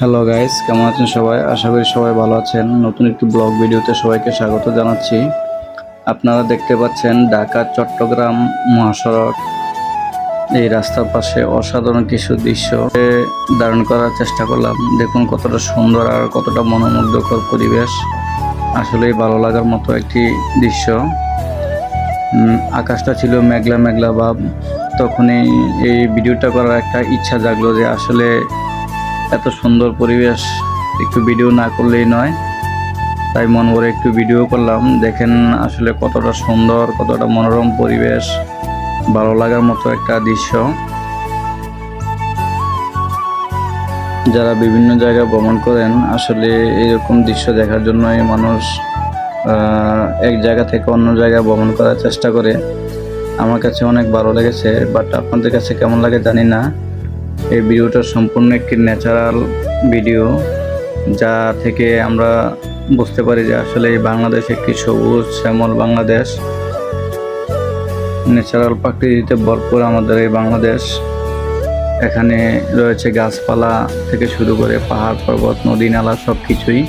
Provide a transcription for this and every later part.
Hello guys কেমন আছেন সবাই? আশা করি সবাই ভালো আছেন। নতুন একটি ব্লগ ভিডিওতে সবাইকে স্বাগত জানাচ্ছি। আপনারা দেখতে পাচ্ছেন ঢাকা, চট্টগ্রাম মহাসড়ক। এই রাস্তার পাশে অসাধারণ কিছু দৃশ্য। ধারণ করার চেষ্টা করলাম। দেখুন কতটা সুন্দর আর কতটা মনোমুগ্ধকর পরিবেশ। আসলেই ভালো লাগার মতো একটি দৃশ্য। আকাশটা ছিল মেঘলা মেঘলা ভাব। তখনই এই ভিডিওটা করার একটা ইচ্ছা জাগলো যে আসলে এত সুন্দর পরিবেশ, একটু ভিডিও না করলেই নয়। তাই মন করে একটু ভিডিও করলাম। দেখেন আসলে কতটা সুন্দর, কতটা মনোরম পরিবেশ, ভালো লাগার মতো একটা দৃশ্য। যারা বিভিন্ন জায়গায় ভ্রমণ করেন, আসলে এরকম দৃশ্য দেখার জন্যই মানুষ এক জায়গা থেকে অন্য জায়গায় ভ্রমণ করার চেষ্টা করে। আমার কাছে অনেক ভালো লেগেছে বাট আপনাদের কাছে কেমন লাগে জানি না। এই ভিডিওটা সম্পূর্ণ একটি ন্যাচারাল ভিডিও, যা থেকে আমরা বুঝতে পারি যে আসলে এই বাংলাদেশ একটি সবুজ, শ্যামল বাংলাদেশ। ন্যাচারাল প্রাকৃতিতে ভরপুর আমাদের এই বাংলাদেশ। এখানে রয়েছে গাছপালা থেকে শুরু করে পাহাড়, পর্বত, নদী, নালা সব কিছুই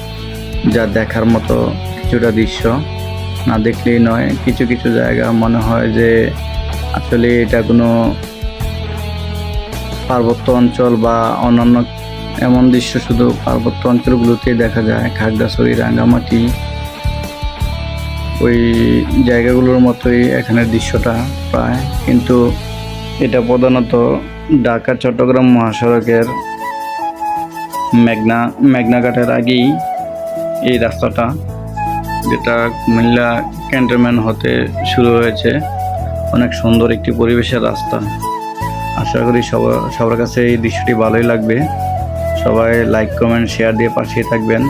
যা দেখার মতো কিছুটা দৃশ্য। না দেখলেই নয়, কিছু কিছু জায়গা মনে হয় যে আসলে এটা কোনো পার্বত্য অঞ্চল বা অন্যান্য এমন দৃশ্য শুধু পার্বত্য অঞ্চলগুলোতেই দেখা যায়। খাগড়াছড়ি রাঙ্গামাটি, ওই জায়গাগুলোর মতোই এখানের দৃশ্যটা প্রায়। কিন্তু এটা প্রধানত ঢাকা, চট্টগ্রাম মহাসড়কের মেঘনা মেঘনাঘাটের আগেই এই রাস্তাটা, যেটা কুমিল্লা ক্যান্টনমেন্ট হতে শুরু হয়েছে। অনেক সুন্দর একটি পরিবেশের রাস্তা। আশা করি সবার সবার কাছে এই দৃশ্যটি ভালোই লাগবে। সবাই লাইক কমেন্ট শেয়ার দিয়ে পাশে থাকবেন।